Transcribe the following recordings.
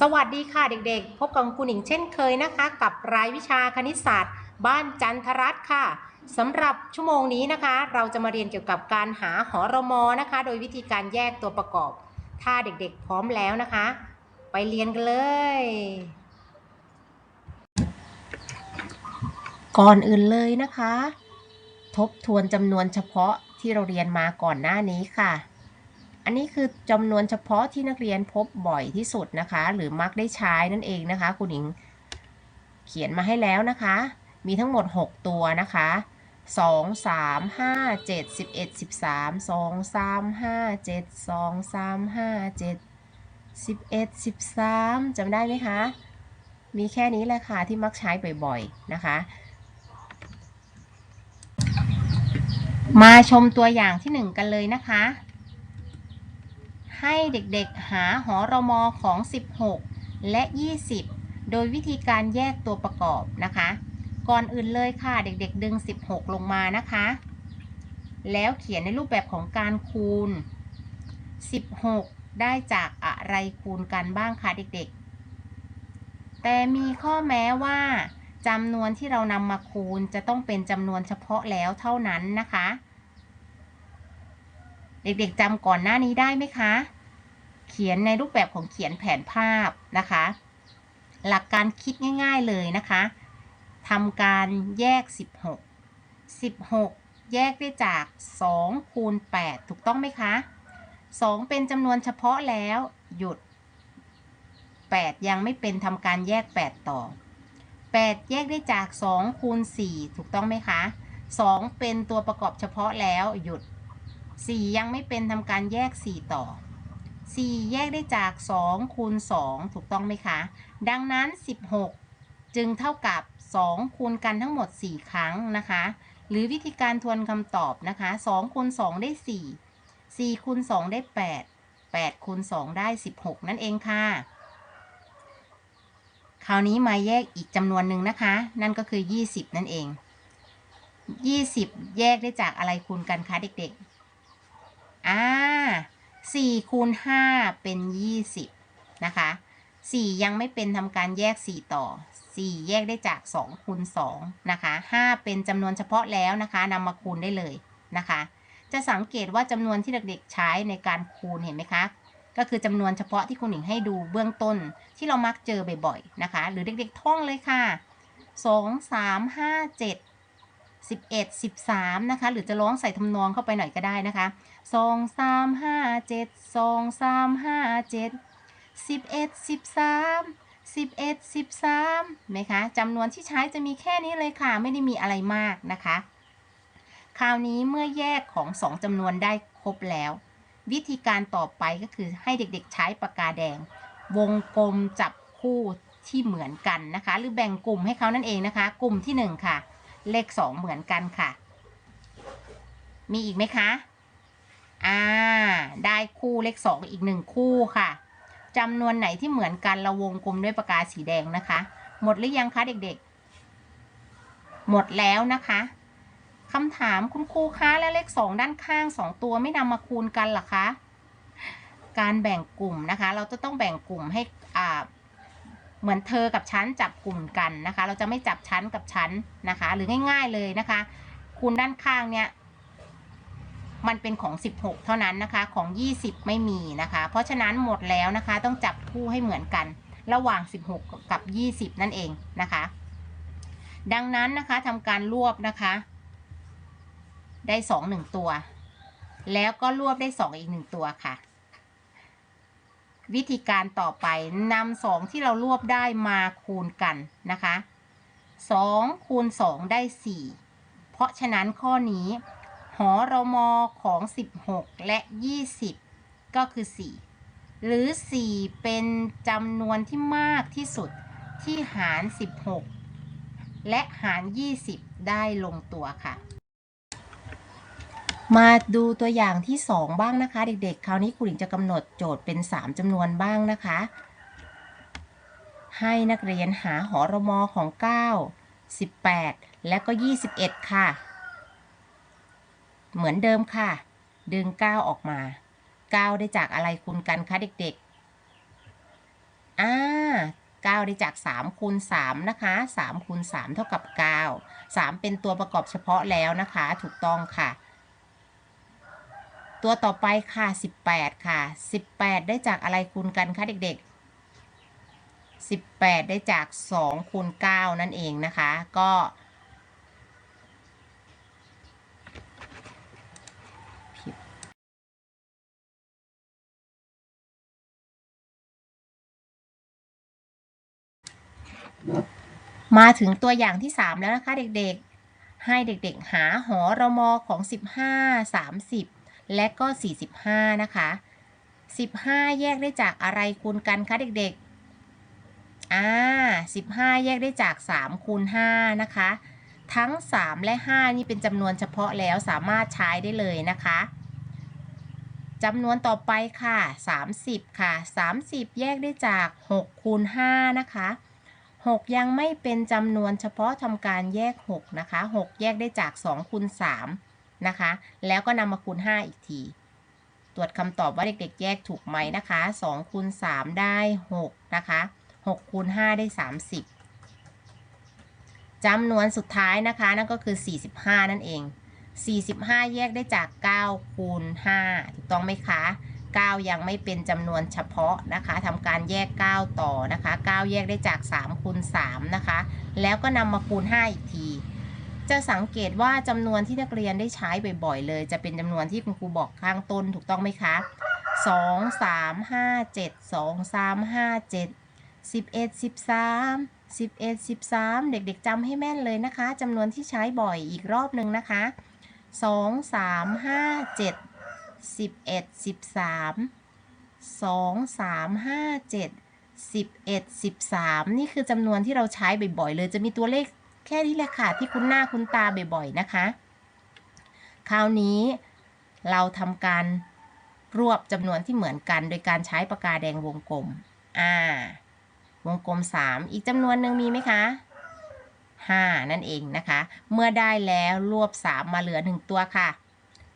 สวัสดีค่ะเด็กๆ พบกับคุณหญิงเช่นเคยนะคะ กับรายวิชาคณิตศาสตร์ บ้านจันทรัตน์ค่ะสำหรับชั่วโมงนี้นะคะ เราจะมาเรียนเกี่ยวกับการหาหอรมอนะคะ โดยวิธีการแยกตัวประกอบ ถ้าเด็กๆ พร้อมแล้วนะคะ ไปเรียนกันเลย ก่อนอื่นเลยนะคะ ทบทวนจำนวนเฉพาะที่เราเรียนมาก่อนหน้านี้ค่ะ อันนี้คือจำนวนเฉพาะที่นักเรียนพบบ่อยที่สุดนะคะ หรือมักได้ใช้นั่นเองนะคะ คุณหญิงเขียนมาให้แล้วนะคะ มีทั้งหมด 6 ตัวนะคะ2 3 5 7 11 13 2 3 5 7 2 3 5 7 11 13จำได้ไหมคะ มีแค่นี้แหละค่ะที่มักใช้บ่อยๆนะคะ มาชมตัวอย่างที่1กันเลยนะคะ ให้เด็กๆหาหอรมอของ 16 และ 20 โดยวิธีการแยกตัวประกอบนะคะ ก่อนอื่นเลยค่ะเด็กๆ ดึง 16 ลงมานะคะ แล้วเขียนในรูปแบบของการคูณ 16 ได้จากอะไรคูณกันบ้างคะเด็กๆ แต่มีข้อแม้ว่าจำนวนที่เรานำมาคูณจะต้องเป็นจำนวนเฉพาะแล้วเท่านั้นนะคะ เด็กๆจำก่อนหน้านี้ได้ไหมคะ เขียนในรูปแบบของเขียนแผนภาพนะคะ หลักการคิดง่าย ๆเลยนะคะทำการแยก 16 16 แยกได้จาก2คูณ8ถูกต้องไหมคะ 2 เป็นจำนวนเฉพาะแล้วหยุด 8 ยังไม่เป็นทำการแยก 8 ต่อ 8 แยกได้จาก2คูณ4ถูกต้องไหมคะ 2 เป็นตัวประกอบเฉพาะแล้วหยุด 4 ยังไม่เป็นทำการแยก 4 ต่อ 4 แยกได้จาก 2 คูณ 2 ถูกต้องไหมคะ ดังนั้น 16 จึงเท่ากับ 2 คูณกันทั้งหมด 4 ครั้งนะคะ หรือวิธีการทวนคำตอบนะคะ 2 คูณ 2 ได้ 4 4 คูณ 2 ได้ 8 8 คูณ 2 ได้ 16 นั่นเองค่ะ คราวนี้มาแยกอีกจำนวนหนึ่งนะคะ นั่นก็คือ 20 นั่นเอง 20 แยกได้จากอะไรคูณกันคะเด็กๆ อ่า4คูณ5เป็น20นะคะ4ยังไม่เป็นทำการแยก4ต่อ4แยกได้จาก2คูณ2นะคะ5เป็นจำนวนเฉพาะแล้วนะคะนำมาคูณได้เลยนะคะ จะสังเกตว่าจำนวนที่เด็กๆใช้ในการคูณเห็นไหมคะก็คือจำนวนเฉพาะที่คุณหญิงให้ดูเบื้องต้นที่เรามักเจอบ่อยๆนะคะ หรือเด็กๆท่องเลยค่ะ 2 3 5 7 11 13 นะคะ หรือจะร้องใส่ทำนองเข้าไปหน่อยก็ได้นะคะสองสามห้าเจ็ดสองสามห้าเจ็ดสิบเอ็ดสิบสามสิบเอ็ดสิบสามไหมคะจำนวนที่ใช้จะมีแค่นี้เลยค่ะ ไม่ได้มีอะไรมากนะคะ คราวนี้เมื่อแยกของสองจำนวนได้ครบแล้ว วิธีการต่อไปก็คือให้เด็กๆใช้ปากกาแดง วงกลมจับคู่ที่เหมือนกันนะคะ หรือแบ่งกลุ่มให้เขานั่นเองนะคะ กลุ่มที่หนึ่งค่ะ เลขสองเหมือนกันค่ะ มีอีกไหมคะ อ่า ได้คู่เลขสองอีกหนึ่งคู่ค่ะจำนวนไหนที่เหมือนกันเราวงกลมด้วยปากกาสีแดงนะคะ หมดหรือยังคะเด็กๆ หมดแล้วนะคะคำถามคุณครูคะและเลขสองด้านข้างสองตัวไม่นำมาคูณกันหรอคะการแบ่งกลุ่มนะคะ เราจะต้องแบ่งกลุ่มให้อ่า เหมือนเธอกับฉันจับกลุ่มกันนะคะ เราจะไม่จับชั้นกับชั้นนะคะ หรือง่าย ๆเลยนะคะ คูณด้านข้างเนี่ย มันเป็นของ 16 เท่านั้นนะคะ ของ 20 ไม่มีนะคะ เพราะฉะนั้นหมดแล้วนะคะ ต้องจับคู่ให้เหมือนกัน ระหว่าง 16 กับ 20 นั่นเองนะคะ ดังนั้นนะคะทำการรวบนะคะ ได้ 2 1 ตัว แล้วก็รวบได้ 2 อีก 1 ตัวค่ะ วิธีการต่อไปนำ2ที่เรารวบได้มาคูณกันนะคะ2คูณ2ได้4เพราะฉะนั้นข้อนี้ หอรมอของ 16 และ 20 ก็คือ 4 หรือ 4 เป็นจำนวนที่มากที่สุดที่หาร 16 และหาร 20 ได้ลงตัวค่ะ มาดูตัวอย่างที่ 2 บ้างนะคะ เด็กๆ คราวนี้ครูหญิงจะกำหนดโจทย์เป็น 3จำนวนบ้างนะคะ ให้นักเรียนหาหอรมอของ 9 18 และก็ 21 ค่ะ เหมือนเดิมค่ะ ดึง 9 ออกมา 9 ได้จากอะไรคูณกันคะเด็กๆอ่า9ได้จาก 3 คูณ 3 นะคะ 3 คูณ 3 เท่ากับ 9 3 เป็นตัวประกอบเฉพาะแล้วนะคะ ถูกต้องค่ะ ตัวต่อไปค่ะ 18 ค่ะ 18 ได้จากอะไรคูณกันคะเด็ก ๆ 18 ได้จาก 2 คูณ 9 นั่นเองนะคะ ก็ มาถึงตัวอย่างที่ 3 แล้วนะคะเด็ก ๆ ให้เด็ก ๆ หาหอรมอของ 15 30 และก็ 45 นะคะ 15 แยกได้จากอะไรคูณกันคะเด็กๆ อ่า 15 แยกได้จาก 3 คูณ 5 นะคะ ทั้ง 3 และ 5 นี่เป็นจำนวนเฉพาะแล้วสามารถใช้ได้เลยนะคะจำนวนต่อไปค่ะ 30 ค่ะ 30 แยกได้จาก 6 คูณ 5 นะคะ 6 ยังไม่เป็นจำนวนเฉพาะทำการแยก 6 นะคะ 6 แยกได้จาก 2 คูณ 3 นะคะ แล้วก็นำมาคูณ 5 อีกที ตรวจคำตอบว่าเด็กๆ แยกถูกไหมนะคะ2คูณ3ได้ 6 นะคะ6คูณ5ได้ 30จำนวนสุดท้ายนะคะ นั่นก็คือ 45 นั่นเอง 45 แยกได้จาก 9 คูณ 5 ถูกต้องไหมคะ 9 ยังไม่เป็นจำนวนเฉพาะนะคะทำการแยก 9 ต่อนะคะ 9 แยกได้จาก 3 คูณ 3 นะคะ แล้วก็นำมาคูณ 5 อีกที จะสังเกตว่าจำนวนที่นักเรียนได้ใช้บ่อยๆเลย จะเป็นจำนวนที่คุณครูบอกข้างต้นถูกต้องไหมคะ2 3 5 7 2 3 5 7 11 13 11 13เด็กๆจำให้แม่นเลยนะคะจำนวนที่ใช้บ่อยอีกรอบหนึ่งนะคะ2 3 5 7 11 13 2 3 5 7 11 13นี่คือจำนวนที่เราใช้บ่อยๆเลย จะมีตัวเลข แค่นี้แหละค่ะที่คุ้นหน้าคุ้นตาบ่อยๆนะคะ คราวนี้เราทำการรวบจำนวนที่เหมือนกัน โดยการใช้ปากกาแดงวงกลม อ่า วงกลม 3 อีกจำนวนหนึ่งมีไหมคะ 5 นั่นเองนะคะ เมื่อได้แล้วรวบ 3 มาเหลือ 1 ตัวค่ะ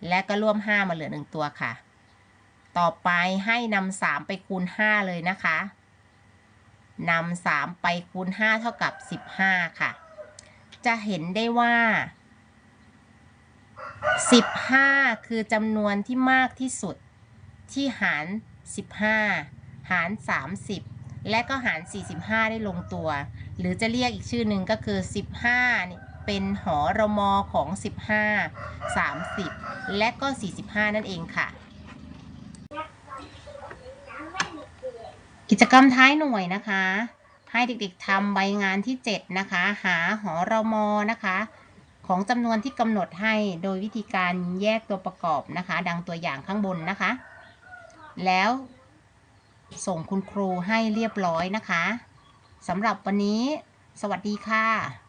และก็รวม 5 มาเหลือ 1 ตัวค่ะ ต่อไปให้นำ3ไปคูณ 5 เลยนะคะนำ3ไปคูณ 5 เท่ากับ 15 ค่ะ จะเห็นได้ว่า 15 คือจำนวนที่มากที่สุดที่หาร 15 หาร 30 และก็หาร 45 ได้ลงตัว หรือจะเรียกอีกชื่อหนึ่งก็คือ 15นี่เป็นหอรมอของ 15 30 และก็ 45 นั่นเองค่ะ กิจกรรมท้ายหน่วยนะคะ ให้เด็กๆทำใบงานที่ 7 นะคะ หาหอรมอนะคะ ของจำนวนที่กำหนดให้โดยวิธีการแยกตัวประกอบนะคะ ดังตัวอย่างข้างบนนะคะ แล้วส่งคุณครูให้เรียบร้อยนะคะสำหรับวันนี้ สวัสดีค่ะ